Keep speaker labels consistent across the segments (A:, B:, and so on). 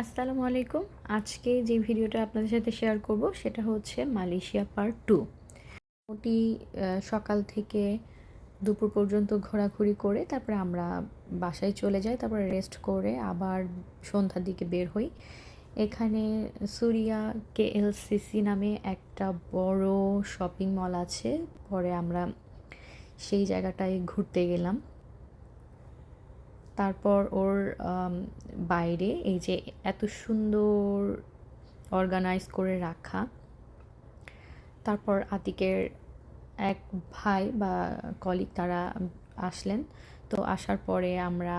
A: আসসালামু আলাইকুম। আজকে যে ভিডিওটা আপনাদের সাথে শেয়ার করব সেটা হচ্ছে মালয়েশিয়া পার্ট টু মোটি সকাল থেকে দুপুর পর্যন্ত ঘোরাঘুরি করে তারপরে আমরা বাসায় চলে যাই, তারপরে রেস্ট করে আবার সন্ধ্যার দিকে বের হই। এখানে সুরিয়া কে কেএলসিসি নামে একটা বড় শপিং মল আছে, পরে আমরা সেই জায়গাটায় ঘুরতে গেলাম। তারপর ওর বাইরে এই যে এত সুন্দর অর্গানাইজ করে রাখা। তারপর আতিকের এক ভাই বা কলিগ তারা আসলেন। তো আসার পরে আমরা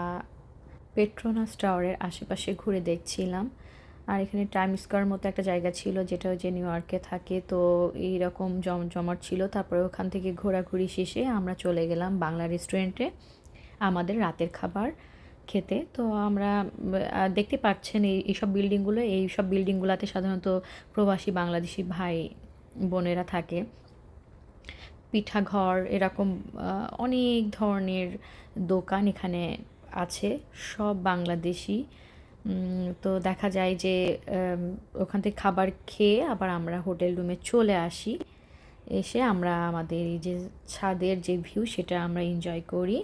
A: পেট্রোনাস টাওয়ারের আশেপাশে ঘুরে দেখছিলাম। আর এখানে টাইম স্কোয়ার মতো একটা জায়গা ছিল যেটা যে নিউ ইয়র্কে থাকে। তো এইরকম জমজমাট ছিল। তারপরে ওখান থেকে ঘোরাঘুরি শেষে আমরা চলে গেলাম বাংলা রেস্টুরেন্টে আমাদের রাতের খাবার খেতে। তো আমরা দেখতে পাচ্ছেন এই, এইসব বিল্ডিংগুলো। এই সব বিল্ডিংগুলোতে সাধারণত প্রবাসী বাংলাদেশি ভাই বোনেরা থাকে। পিঠাঘর এরকম অনেক ধরনের দোকান এখানে আছে, সব বাংলাদেশি। তো দেখা যায় যে ওখান থেকে খাবার খেয়ে আবার আমরা হোটেল রুমে চলে আসি। এসে আমরা আমাদের এই যে ছাদের যে ভিউ, সেটা আমরা এনজয় করি।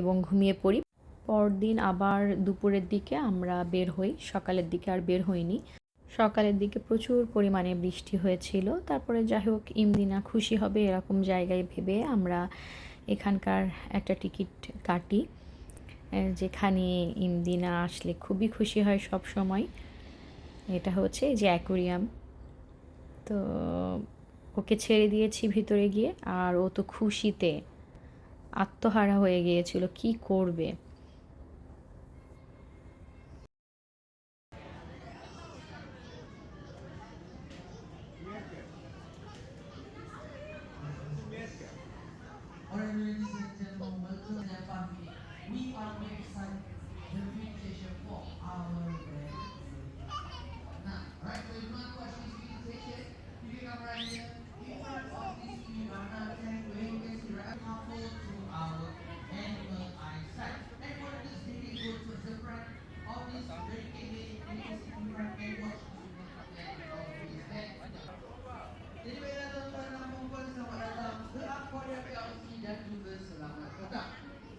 A: এবং ঘুমিয়ে পড়ি। পরদিন আবার দুপুরের দিকে আমরা বের হই। সকালের দিকে আর বের হইনি। সকালের দিকে প্রচুর পরিমাণে বৃষ্টি হয়েছিল। তারপরে যাই হোক ইমদিনা খুশি হবে এরকম জায়গায় ভেবে আমরা এখানকার একটা টিকিট কাটি। যেখানে ইমদিনা আসলে খুবই খুশি হয় সব সময়। এটা হচ্ছে যে অ্যাকোরিয়াম। তো ওকে ছেড়ে দিয়েছি ভিতরে গিয়ে। আর ও তো খুশিতে আত্মহারা হয়ে গিয়েছিল কি করবে?
B: Alright, ladies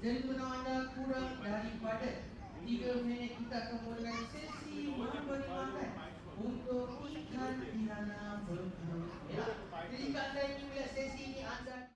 B: Untuk anda kurang daripada 3 minit kita akan mulakan sesi memberi makan untuk ikan piranha berbulu merah. Jadi jika anda ingin melihat sesi ini anda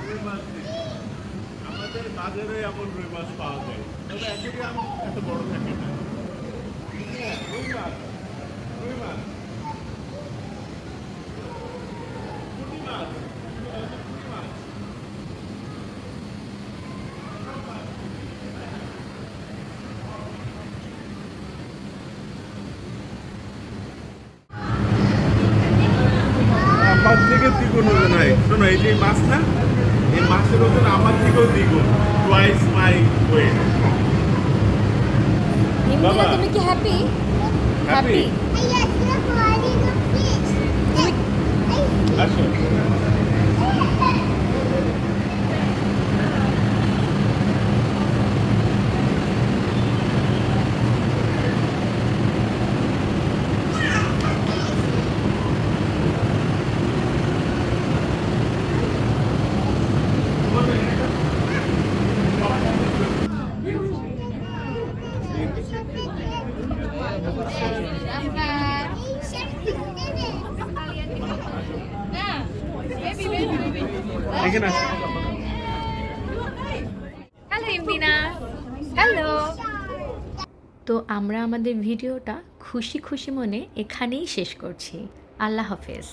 C: রুই মাছ আমাদের বাজারে এমন রুই মাছ পাওয়া যায় তবে অ্যাকচুয়ালি আমি এত বড় থাকে না। হ্যাঁ, রুই মাছ রুই মাছ পুঁটি মাছ পুঁটি মাছ আমার থেকে দ্বিগুণ ওজন হয় এই যে মাছ না এই মাছের ওজন আমার থেকেও দ্বিগুণ টুয়াইস মাই ওয়েট বাবা।
A: তুমি কি হ্যাপি
C: হ্যাপি
D: আসো। এখানে
C: আসো।
A: হ্যালো হ্যালো তো আমরা আমাদের ভিডিওটা খুশি খুশি মনে এখানেই শেষ করছি। আল্লাহ হাফেজ।